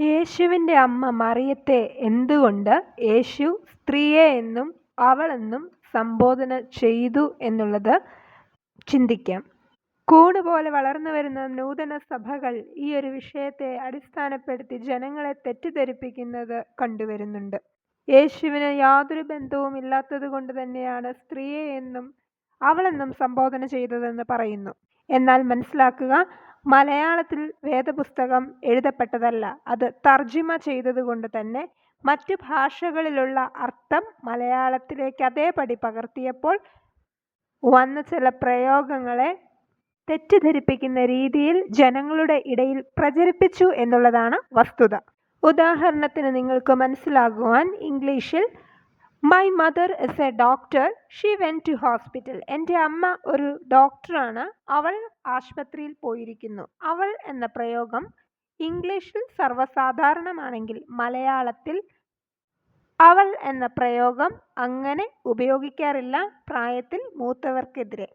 യേശുവിന്റെ അമ്മ മറിയത്തെ എന്തുകൊണ്ട് യേശു സ്ത്രീയെ എന്നും അവളെന്നും സംബോധന ചെയ്തു എന്നുള്ളത് ചിന്തിക്കാം. കൂടുപോലെ വളർന്നു വരുന്ന നൂതന സഭകൾ ഈ ഒരു വിഷയത്തെ അടിസ്ഥാനപ്പെടുത്തി ജനങ്ങളെ തെറ്റിദ്ധരിപ്പിക്കുന്നത് കണ്ടുവരുന്നുണ്ട്. യേശുവിന് യാതൊരു ബന്ധവും ഇല്ലാത്തത് കൊണ്ട് തന്നെയാണ് സ്ത്രീയെ എന്നും അവളെന്നും സംബോധന ചെയ്തതെന്ന് പറയുന്നു. എന്നാൽ മനസ്സിലാക്കുക മലയാളത്തിൽ വേദപുസ്തകം എഴുതപ്പെട്ടതല്ല. അത് തർജിമ ചെയ്തതുകൊണ്ട് തന്നെ മറ്റു ഭാഷകളിലുള്ള അർത്ഥം മലയാളത്തിലേക്ക് അതേപടി പകർത്തിയപ്പോൾ വന്ന ചില പ്രയോഗങ്ങളെ തെറ്റിദ്ധരിപ്പിക്കുന്ന രീതിയിൽ ജനങ്ങളുടെ ഇടയിൽ പ്രചരിപ്പിച്ചു എന്നുള്ളതാണ് വസ്തുത. ഉദാഹരണത്തിന് നിങ്ങൾക്ക് മനസ്സിലാകുവാൻ ഇംഗ്ലീഷിൽ my mother is a doctor she went to hospital എന്റെ അമ്മ ഒരു ഡോക്ടറാണ് അവൾ ആശുപത്രിയിൽ പോയിരിക്കുന്നു. അവൾ എന്ന പ്രയോഗം ഇംഗ്ലീഷിൽ സർവസാധാരണമാണെങ്കിൽ മലയാളത്തിൽ അവൾ എന്ന പ്രയോഗം അങ്ങനെ ഉപയോഗിക്കാറില്ല പ്രായത്തിൽ മൂത്തവർക്കെതിരെ.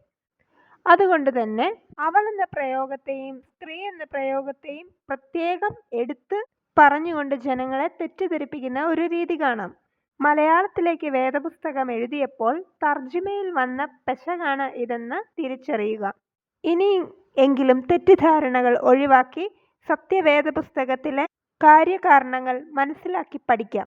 അതുകൊണ്ട് തന്നെ അവൾ എന്ന പ്രയോഗത്തെയും സ്ത്രീ എന്ന പ്രയോഗത്തെയും പ്രത്യേകം എടുത്ത് പറഞ്ഞുകൊണ്ട് ജനങ്ങളെ തെറ്റിദ്ധരിപ്പിക്കുന്ന ഒരു രീതി കാണാം. മലയാളത്തിലേക്ക് വേദപുസ്തകം എഴുതിയപ്പോൾ തർജിമയിൽ വന്ന പെശകാണ് ഇതെന്ന് തിരിച്ചറിയുക. ഇനി എങ്കിലും തെറ്റിദ്ധാരണകൾ ഒഴിവാക്കി സത്യവേദപുസ്തകത്തിലെ കാര്യകാരണങ്ങൾ മനസ്സിലാക്കി പഠിക്കാം.